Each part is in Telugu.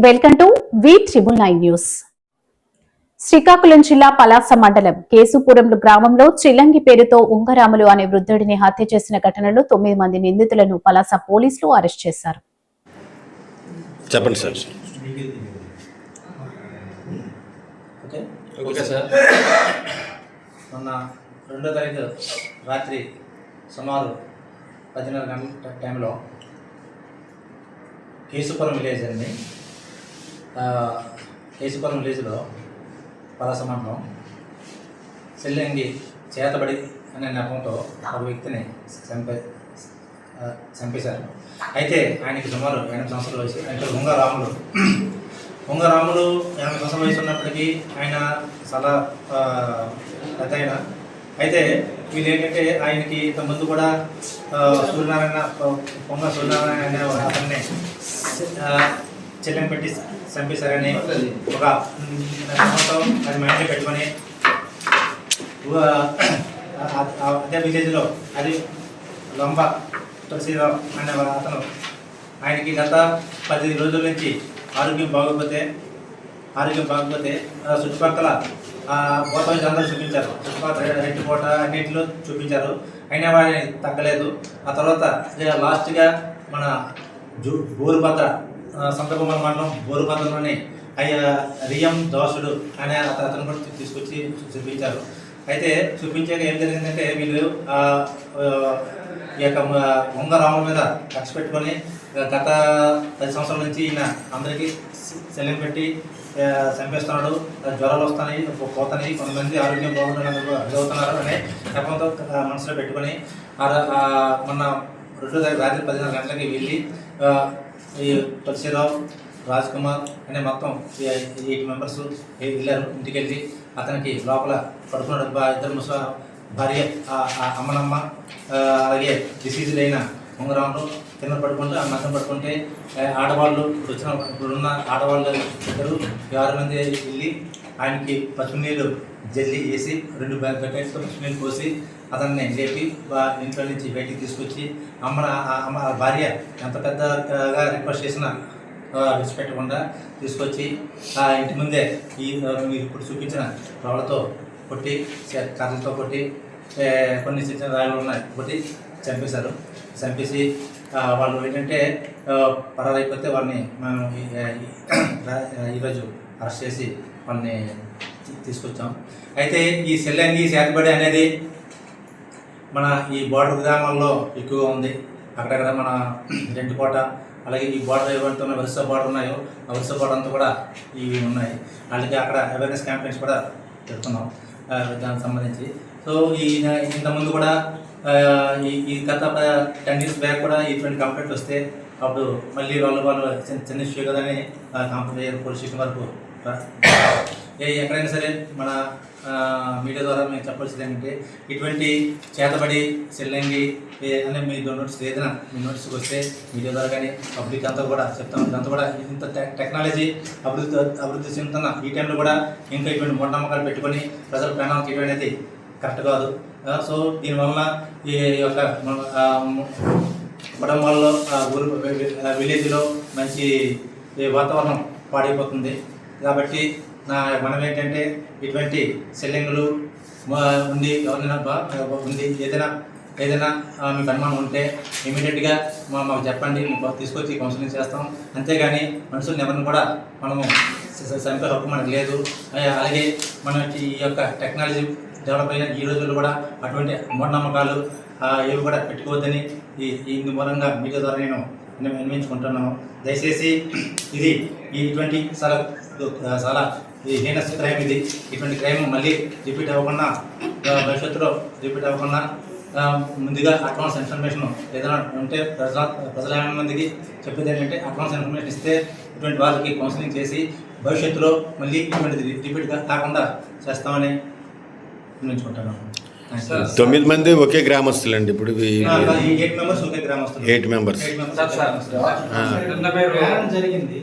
Welcome to V triple nine news. Srikakulam జిల్లా పలాస మండలం కేసుపురంలో గ్రామంలో చిల్లంగి పేరుతో ఉంగరాములు అనే వృద్ధుడిని హత్య చేసిన ఘటనలో తొమ్మిది మంది నిందితులను పలాస పోలీసులు అరెస్ట్ చేశారు. చెప్పండి సార్. ఓకే. Okay sir. మొన్న రెండో తారీఖు రాత్రి సుమారు పదిన్నర గంటల ట- టైంలో కేసుపురం విలేజ్ అండి. కేసుపాలెం విలేజ్లో పలాస మండలం సెల్లంగి చేతబడి అనే నెపంతో ఒక వ్యక్తిని చంపే చంపేశారు. అయితే ఆయనకి సుమారు ఎనిమిది సంవత్సరాల వయసు. ఆయన ఉంగరాములు ఉంగరాములు ఎనభై సంవత్సరాల వయసు ఉన్నప్పటికీ ఆయన చాలా పెద్ద ఆయన అయితే వీళ్ళు ఏంటంటే ఆయనకి ఇంతకుముందు కూడా సూర్యనారాయణ పొంగ సూర్యనారాయణ అనే ఒక అతన్ని చెల్లెం పెట్టి చంపేశారని ఒక ఉమ్, నమ్మకంతో అది మైండ్లో పెట్టుకొని ఆ- ఆ- అదే విలేజ్లో అది లొంబ తులసిరావు అనే అతను ఆయనకి గత పది రోజుల నుంచి ఆరోగ్యం బాగోకపోతే ఆరోగ్యం బాగోకపోతే చుట్టుపక్కల గోతాయి అందరూ చూపించారు. చుట్టుపక్కల రెండు పూట అన్నింటిలో చూపించారు. అయినా వాడిని తగ్గలేదు. ఆ తర్వాత లాస్ట్గా మన జూ బోరుభద్ర సందర్భంలో మనం మండలం అయ్యా రియం దోషుడు అనే అతను కూడా తీసుకొచ్చి చూపించారు. అయితే చూపించాక ఏం జరిగిందంటే వీళ్ళు ఈ యొక్క ఉంగ రాముల మీద కక్ష పెట్టుకొని గత పది సంవత్సరాల నుంచి ఈయన అందరికీ శల్యం పెట్టి చంపేస్తున్నాడు. జ్వరాలు వస్తున్నాయి పోతున్నాయి. కొంతమంది ఆరోగ్యం బాగుంటున్నందుకు అడుగుతున్నారు అనే చెప్పంతో మనసులో పెట్టుకొని ఆ రెండు రాత్రి పదిహేను గంటలకి వెళ్ళి ఈ తులసిరావు రాజ్ కుమార్ అనే మొత్తం ఎయిట్ మెంబర్స్ వెళ్ళారు ఇంటికి వెళ్ళి అతనికి లోపల పడుకున్నాడు. ఇద్దరు ముస భార్య ఆ అమ్మనమ్మ అలాగే డిసీజులు అయిన ఉంగరాములు కింద పడుకుంటే ఆ మతం పడుకుంటే ఆడవాళ్ళు వచ్చిన ఇప్పుడున్న ఆడవాళ్ళు ఇద్దరు ఆరు మంది వెళ్ళి ఆయనకి పసుపు నీళ్ళు జల్లి వేసి రెండు బకెట్స్ పసుపు పోసి అతన్ని లేపి ఇంట్లో నుంచి బయటికి తీసుకొచ్చి అమ్మ ఆ అమ్మ ఆ భార్య ఎంత పెద్దగా రిక్వెస్ట్ చేసినా విడిచిపెట్టకుండా తీసుకొచ్చి ఆ ఇంటి ముందే ఈ మీరు ఇప్పుడు చూపించిన రాళ్ళతో కొట్టి కర్రలతో కొట్టి కొన్ని చిన్న చిన్న రాళ్ళు ఉన్నాయి కొట్టి చంపేశారు చంపేసి వాళ్ళు ఏంటంటే పరారైపోతే వాళ్ళని మనం ఈ- ఈరోజు అరెస్ట్ చేసి వాళ్ళని తీసుకొచ్చాం. అయితే ఈ సెల్లంగి సేతబడి అనేది మన ఈ బార్డర్ గ్రామాల్లో ఎక్కువగా ఉంది. అక్కడక్కడ మన రెండుకోట అలాగే ఈ బార్డర్ ఏవైతే ఉన్న వరుస బార్డర్ ఉన్నాయో ఆ వరుస బార్డర్ అంతా కూడా ఇవి ఉన్నాయి. అలాగే అక్కడ అవేర్నెస్ క్యాంపెయిన్స్ కూడా పెడుతున్నాం దానికి సంబంధించి. సో ఈ ఇంతకుముందు కూడా ఈ ఈ గత టెన్ ఇయర్స్ బ్యాక్ కూడా ఇటువంటి కంప్లైంట్ వస్తే అప్పుడు మళ్ళీ వాళ్ళు వాళ్ళు చిన్న చిన్న ఇష్యూ కదని కంప్లైంట్ పోలీస్ స్టేషన్ వరకు ఏ ఎక్కడైనా సరే మన మీడియా ద్వారా మేము చెప్పాల్సింది ఏంటంటే ఇటువంటి చేతబడి సెల్లంగి అనే మీ నోట్స్ ఏదైనా మీ నోట్స్కి వస్తే మీడియా ద్వారా కానీ పబ్లిక్ అంతా కూడా చెప్తాం. ఇదంతా కూడా ఇంత టెక్నాలజీ అభివృద్ధి అభివృద్ధి చెందుతున్న ఈ టైంలో కూడా ఇంకా ఇటువంటి మూఢనమ్మకాలు పెట్టుకొని ప్రజల ప్రాణాలు తీయడం అనేది కరెక్ట్ కాదు. సో దీనివల్ల ఈ యొక్క మన- కుటుంబాల్లో ఊరు విలేజ్లో మంచి వాతావరణం పాడైపోతుంది. కాబట్టి నా మనం ఏంటంటే ఇటువంటి సెల్లింగ్లు ఉంది ఎవరైనా ఉంది ఏదైనా ఏదైనా మీకు అనుమానం ఉంటే ఇమీడియట్గా మా మాకు చెప్పండి మేము తీసుకొచ్చి కౌన్సిలింగ్ చేస్తాం. అంతేగాని మనుషుల్ని ఎవరిని కూడా మనము చంపే హక్కు మనకు లేదు. అలాగే మన ఈ యొక్క టెక్నాలజీ డెవలప్ అయిన ఈ రోజుల్లో కూడా అటువంటి మూఢనమ్మకాలు ఏవి కూడా పెట్టుకోవద్దని ఈ ఇందు మూలంగా మీడియా ద్వారా నేను విన్న- దయచేసి ఇది ఈ ఇటువంటి చాలా చాలా ఈ హీనస్ క్రైమ్ ఇది ఇటువంటి క్రైమ్ మళ్ళీ రిపీట్ అవ్వకుండా భవిష్యత్తులో రిపీట్ అవ్వకుండా ముందుగా అడ్వాన్స్ ఇన్ఫర్మేషన్ ఏదైనా ఉంటే ప్రజల ప్రజల మందికి చెప్పేది ఏంటంటే అడ్వాన్స్ ఇన్ఫర్మేషన్ ఇస్తే ఇటువంటి వాళ్ళకి కౌన్సిలింగ్ చేసి భవిష్యత్తులో మళ్ళీ ఇటువంటిది రిపీట్గా కాకుండా చేస్తామని వినియోగించుకుంటున్నాను తొమ్మిది మంది ఒకే గ్రామస్తులండి ఇప్పుడు ఈ- ఎయిట్ మెంబర్స్ ఒకే గ్రామస్తులు ఎయిట్ మెంబర్స్. గ్రామస్తులు. జరిగింది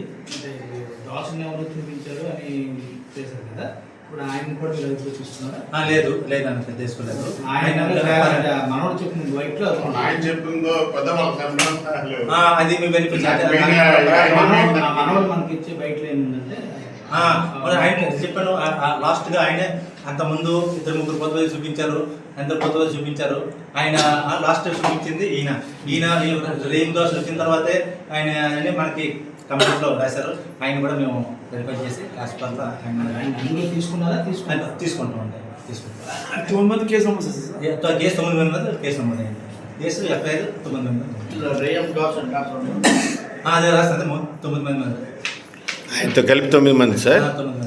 దాసుని ఎవరు చూపించారు అని చేశారు కదా? ఇప్పుడు ఆయన కూడా మీరు ఎదురు చూస్తున్నారా? ఆ, లేదు లేదన్న పెద్ద తీసుకోలేదు ఆయన మనోడు చెప్పింది వైట్లో ఆయన చెప్పిందో పెద్ద అది మీ మనోడు మనకి ఇచ్చే ఆ, మరి ఆయన చెప్పాను లాస్ట్గా ఆయనే అంత ముందు ఇద్దరు ముగ్గురు కొత్త చూపించారు అందరు కొత్త చూపించారు. ఆయన లాస్ట్ చూపించింది ఈయన. ఈయన రెయిన్ దోశ వచ్చిన తర్వాతే ఆయన ఆయనే మనకి కంప్యూటర్లో రాశారు. ఆయన కూడా మేము వెరిఫై చేసి లాస్ట్ వల్ల ఆయన తీసుకున్నారా ఆయన తీసుకుంటాం అండి తీసుకుంటాం. తొమ్మిది మంది కేసు నమోదు చేశారు సార్. ఏ- కేసు తొమ్మిది మంది మంది కేసు నమోదు అయింది. కేసు ఎఫ్ఐఆర్ తొమ్మిది మంది అదే రాస్తుంది తొమ్మిది మంది మంది ఆయనతో కలిపి తొమ్మిది మంది సార్? తొమ్మిది మంది.